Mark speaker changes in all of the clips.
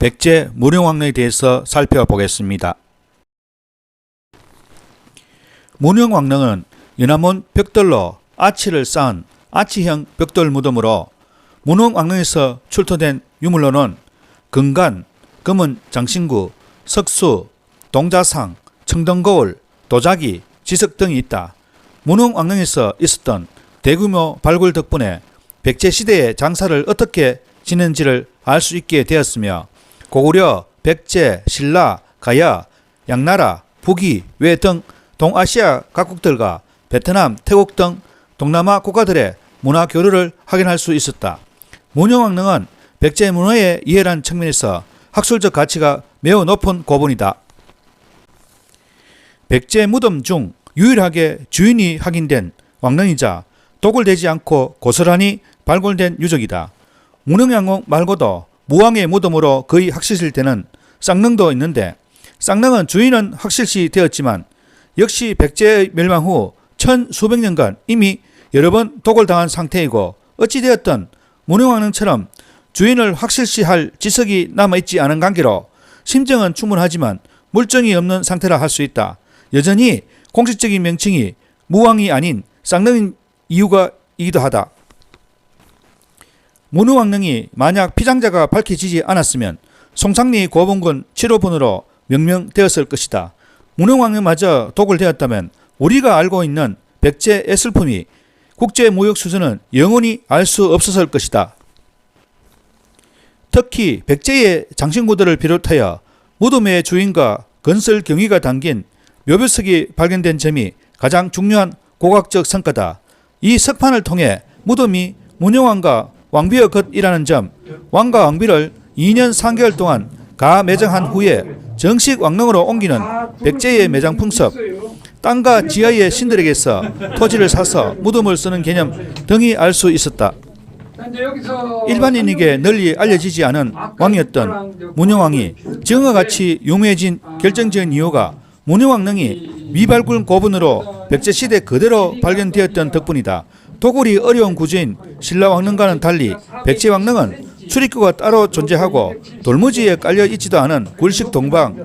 Speaker 1: 백제 문흥왕릉에 대해서 살펴보겠습니다. 문흥왕릉은 연암원 벽돌로 아치를 쌓은 아치형 벽돌 무덤으로 문흥왕릉에서 출토된 유물로는 금간, 금은 장신구, 석수, 동자상, 청동거울, 도자기, 지석 등이 있다. 문흥왕릉에서 있었던 대규모 발굴 덕분에 백제 시대의 장사를 어떻게 지낸지를 알 수 있게 되었으며 고구려, 백제, 신라, 가야, 양나라, 북이, 외 등 동아시아 각국들과 베트남, 태국 등 동남아 국가들의 문화 교류를 확인할 수 있었다. 문영왕릉은 백제 문화의 이해란 측면에서 학술적 가치가 매우 높은 고분이다. 백제 무덤 중 유일하게 주인이 확인된 왕릉이자 도굴되지 않고 고스란히 발굴된 유적이다. 문흥양궁 말고도 무왕의 무덤으로 거의 확실시 되는 쌍릉도 있는데 쌍릉은 주인은 확실시 되었지만 역시 백제의 멸망 후 천 수백 년간 이미 여러 번 도굴당한 상태이고 어찌되었든 문흥왕릉처럼 주인을 확실시 할 지석이 남아있지 않은 관계로 심정은 충분하지만 물증이 없는 상태라 할 수 있다. 여전히 공식적인 명칭이 무왕이 아닌 쌍릉인 이유가 이기도 하다. 문우왕릉이 만약 피장자가 밝혀지지 않았으면 송상리 고분군 7호분으로 명명되었을 것이다. 문흥왕릉마저 도굴되었다면 우리가 알고 있는 백제 애슬품이 국제무역 수준은 영원히 알 수 없었을 것이다. 특히 백제의 장신구들을 비롯하여 무덤의 주인과 건설 경위가 담긴 묘벽석이 발견된 점이 가장 중요한 고각적 성과다. 이 석판을 통해 무덤이 문영왕과 왕비의 것이라는 점, 왕과 왕비를 2년 3개월 동안 가 매장한 후에 정식 왕릉으로 옮기는 백제의 매장 풍습, 땅과 지하의 신들에게서 토지를 사서 무덤을 쓰는 개념 등이 알 수 있었다. 일반인에게 널리 알려지지 않은 왕이었던 문영왕이 지금과 같이 유명해진 결정적인 이유가 문영왕릉이 미발굴 고분으로 백제시대 그대로 발견되었던 덕분이다. 도굴이 어려운 구조인 신라 왕릉과는 달리 백제 왕릉은 출입구가 따로 존재하고 돌무지에 깔려 있지도 않은 굴식 동방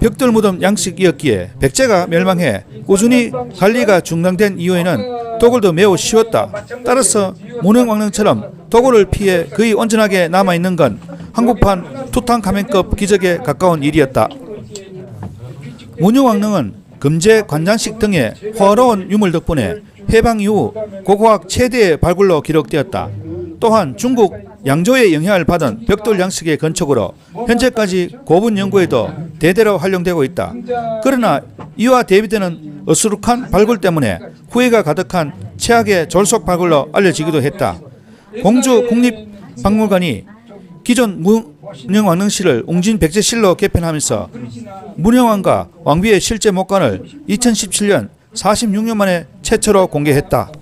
Speaker 1: 벽돌 무덤 양식이었기에 백제가 멸망해 꾸준히 관리가 중단된 이후에는 도굴도 매우 쉬웠다. 따라서 문흥왕릉처럼 도굴을 피해 거의 온전하게 남아있는 건 한국판 투탕카멘급 기적에 가까운 일이었다. 문흥왕릉은 금제 관장식 등의 호화로운 유물 덕분에 해방 이후 고고학 최대의 발굴로 기록되었다. 또한 중국 양조의 영향을 받은 벽돌 양식의 건축으로 현재까지 고분 연구에도 대대로 활용되고 있다. 그러나 이와 대비되는 어수룩한 발굴 때문에 후회가 가득한 최악의 졸속 발굴로 알려지기도 했다. 공주 국립박물관이 기존 문영왕릉시를 웅진 백제실로 개편하면서 문영왕과 왕비의 실제 목관을 2017년 46년 만에 최초로 공개했다.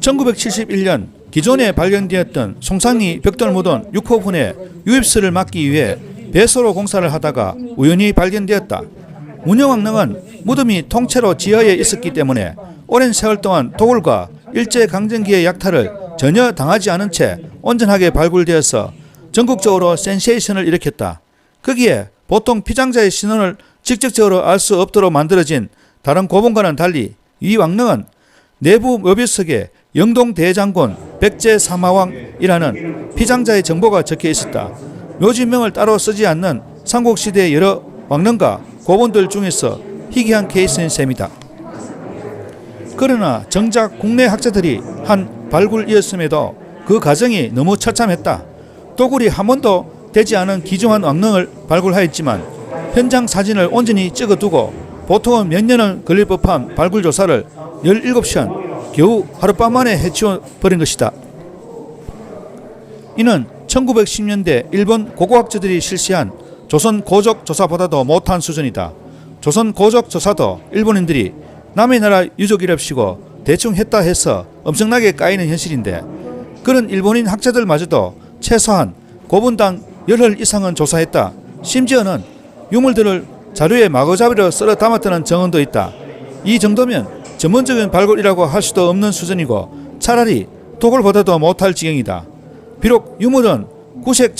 Speaker 1: 1971년 기존에 발견되었던 송상리 벽돌무덤 6호분의 유입수를 막기 위해 배수로 공사를 하다가 우연히 발견되었다. 문영왕릉은 무덤이 통째로 지하에 있었기 때문에 오랜 세월 동안 도굴과 일제강점기의 약탈을 전혀 당하지 않은 채 온전하게 발굴되어서 전국적으로 센세이션을 일으켰다. 거기에 보통 피장자의 신원을 직접적으로 알 수 없도록 만들어진 다른 고분과는 달리 이 왕릉은 내부 묘비석에 영동 대장군 백제 사마왕이라는 피장자의 정보가 적혀 있었다. 묘지명을 따로 쓰지 않는 삼국시대의 여러 왕릉과 고분들 중에서 희귀한 케이스인 셈이다. 그러나 정작 국내 학자들이 한 발굴이었음에도 그 과정이 너무 처참했다. 도굴이 한 번도 되지 않은 기중한 왕릉을 발굴하였지만 현장 사진을 온전히 찍어두고 보통은 몇 년은 걸릴 법한 발굴 조사를 17시간 겨우 하룻밤 만에 해치워 버린 것이다. 이는 1910년대 일본 고고학자들이 실시한 조선 고적 조사보다도 못한 수준이다. 조선 고적 조사도 일본인들이 남의 나라 유족이랍시고 대충 했다 해서 엄청나게 까이는 현실인데 그런 일본인 학자들마저도 최소한 고분당 열흘 이상은 조사했다. 심지어는 유물들을 자료에 마구잡이로 썰어 담았다는 정언도 있다. 이 정도면 전문적인 발굴이라고 할 수도 없는 수준이고 차라리 도굴보다도 못할 지경이다. 비록 유물은 구색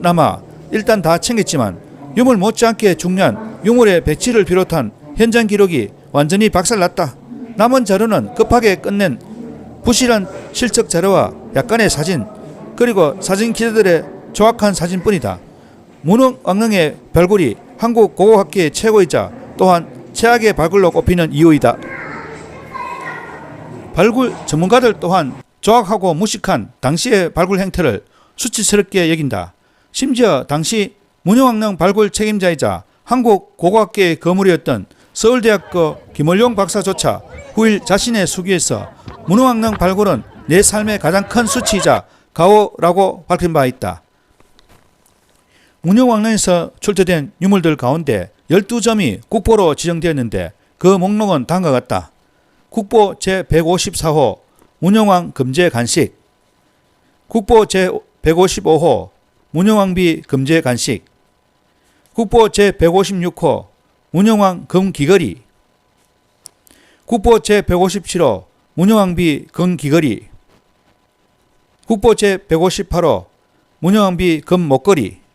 Speaker 1: 남아 일단 다 챙겼지만 유물 못지않게 중요한 유물의 배치를 비롯한 현장 기록이 완전히 박살났다. 남은 자료는 급하게 끝낸 부실한 실적 자료와 약간의 사진 그리고 사진 기자들의 조악한 사진뿐이다. 문흥 왕릉의 발굴이 한국 고고학계의 최고이자 또한 최악의 발굴로 꼽히는 이유이다. 발굴 전문가들 또한 조악하고 무식한 당시의 발굴 행태를 수치스럽게 여긴다. 심지어 당시 문영왕릉 발굴 책임자이자 한국 고고학계의 거물이었던 서울대학교 김원룡 박사조차 후일 자신의 수기에서 문흥왕릉 발굴은 내 삶의 가장 큰 수치이자 가오라고 밝힌 바 있다. 문영왕릉에서 출토된 유물들 가운데 12점이 국보로 지정되었는데 그 목록은 다음과 같다. 국보 제154호 문영왕 금제 간식. 국보 제155호 문영왕비 금제 간식. 국보 제156호 문영왕 금귀걸이. 국보 제157호 문영왕비 금귀걸이. 국보 제158호 문영왕비 금목걸이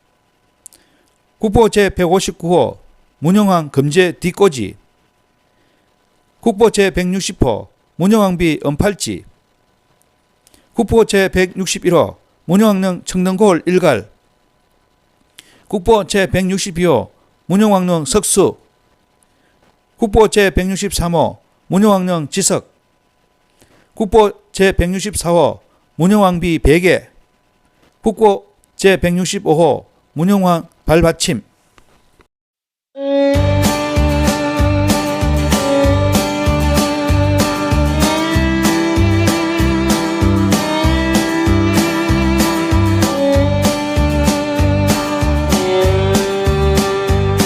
Speaker 1: 국보 제159호 문영왕 금제 뒷꽂이 국보 제160호 문영왕비 은팔찌. 국보 제161호 문영왕릉 청등골 일갈. 국보 제162호 문영왕릉 석수. 국보 제163호 문영왕릉 지석. 국보 제164호 문영왕비 베개. 국보 제165호 문영왕 발받침. 음.